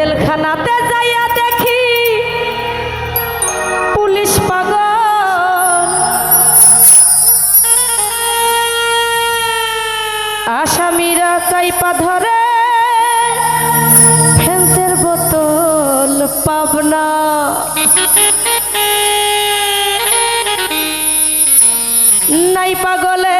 জেলখানাতে যাইয়া দেখি পুলিশ পাগল। আসামিরা চাইপা ধরে ফেন্সের বোতল পাবনা। নাই পাগলে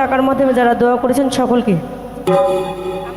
টাকার মাধ্যমে যারা দোয়া করেছেন সকলকে।